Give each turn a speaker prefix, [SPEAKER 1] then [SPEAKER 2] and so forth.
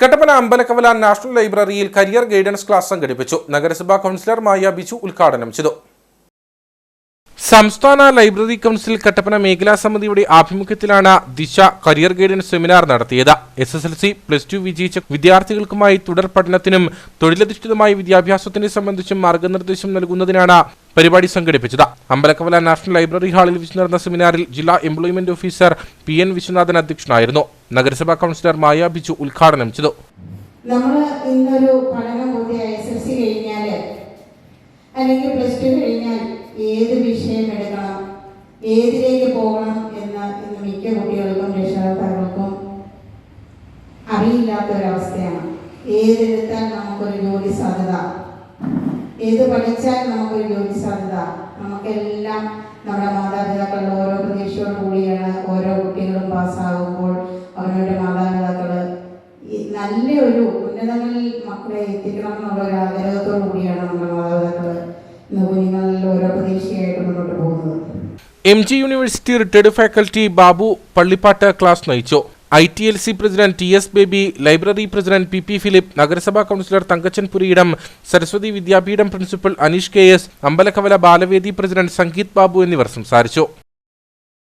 [SPEAKER 1] Kattappana Ambalakkavala national ലൈബ്രറിയിൽ career guidance class സംഘടിപ്പിച്ചു. നഗരസഭാ കൗൺസിലർ മായ ബിജു ഉദ്ഘാടനം ചെയ്തു. സംസ്ഥാന ലൈബ്രറി കൗൺസിൽ കട്ടപ്പന മേഖലാ സമിതിയുടെ ആഭിമുഖ്യത്തിലാണ് ദിശ കരിയർ ഗൈഡൻസ് സെമിനാർ നടത്തിയത്. S S L C plus two വിജയിച്ച വിദ്യാർത്ഥികൾക്കുമായി തുടർ പഠനത്തിനും തൊഴിലധിഷ്ഠിതമായ വിദ്യാഭ്യാസത്തിനെ സംബന്ധിച്ചും മാർഗനിർദ്ദേശം നൽകുന്നതിനാണ് പരിപാടി സംഘടിപ്പിച്ചത്. അമ്പലക്കവല നാഷണൽ ലൈബ്രറി ഹാളിൽ വെച്ച് നടന്ന സെമിനാറിൽ ജില്ലാ employment officer P N Viswanathan അധ്യക്ഷനായിരുന്നു. നഗരസഭാ കൗൺസിലർ മായ ബിജു ഉദ്ഘാടനം ചെയ്തു.
[SPEAKER 2] നമ്മൾ ഇന്നൊരു അല്ലെങ്കിൽ പ്ലസ് ടു കഴിഞ്ഞാൽ ഏത് വിഷയം എടുക്കണം ഏതിലേക്ക് പോകണം എന്ന് ഇന്ന് മിക്ക കുട്ടികൾക്കും രക്ഷകർത്താക്കൾക്കും അറിയില്ലാത്ത ഒരവസ്ഥയാണ് ഏതെടുത്താൽ നമുക്കൊരു ജോലി സാധ്യത ഏത് പഠിച്ചാൽ നമുക്കൊരു ജോലി സാധ്യത. നമുക്കെല്ലാം നമ്മുടെ മാതാപിതാക്കളുടെ ഓരോ പ്രതീക്ഷയോട് കൂടിയാണ് ഓരോ കുട്ടികളും പാസ്സാകുമ്പോൾ അവരുടെ മാതാപിതാക്കൾ നല്ല നല്ലൊരു ഉന്നതങ്ങളിൽ മക്കളെ എത്തിക്കണം എന്നുള്ള ഒരു ആഗ്രഹത്തോടു കൂടിയാണ് നമ്മുടെ മാതാപിതാക്കൾ ഓരോ പോകുന്നത്.
[SPEAKER 1] M G university retired faculty Babu Pallippattu class നയിച്ചു. I T L C president T S Baby library president P P Philip നഗരസഭാ councillor Thankachan Puriyidam Saraswathi Vidyapeetham principal Aneesh K S Ambalakkavala Balavedi president Sangeeth Babu എന്നിവർ സംസാരിച്ചു.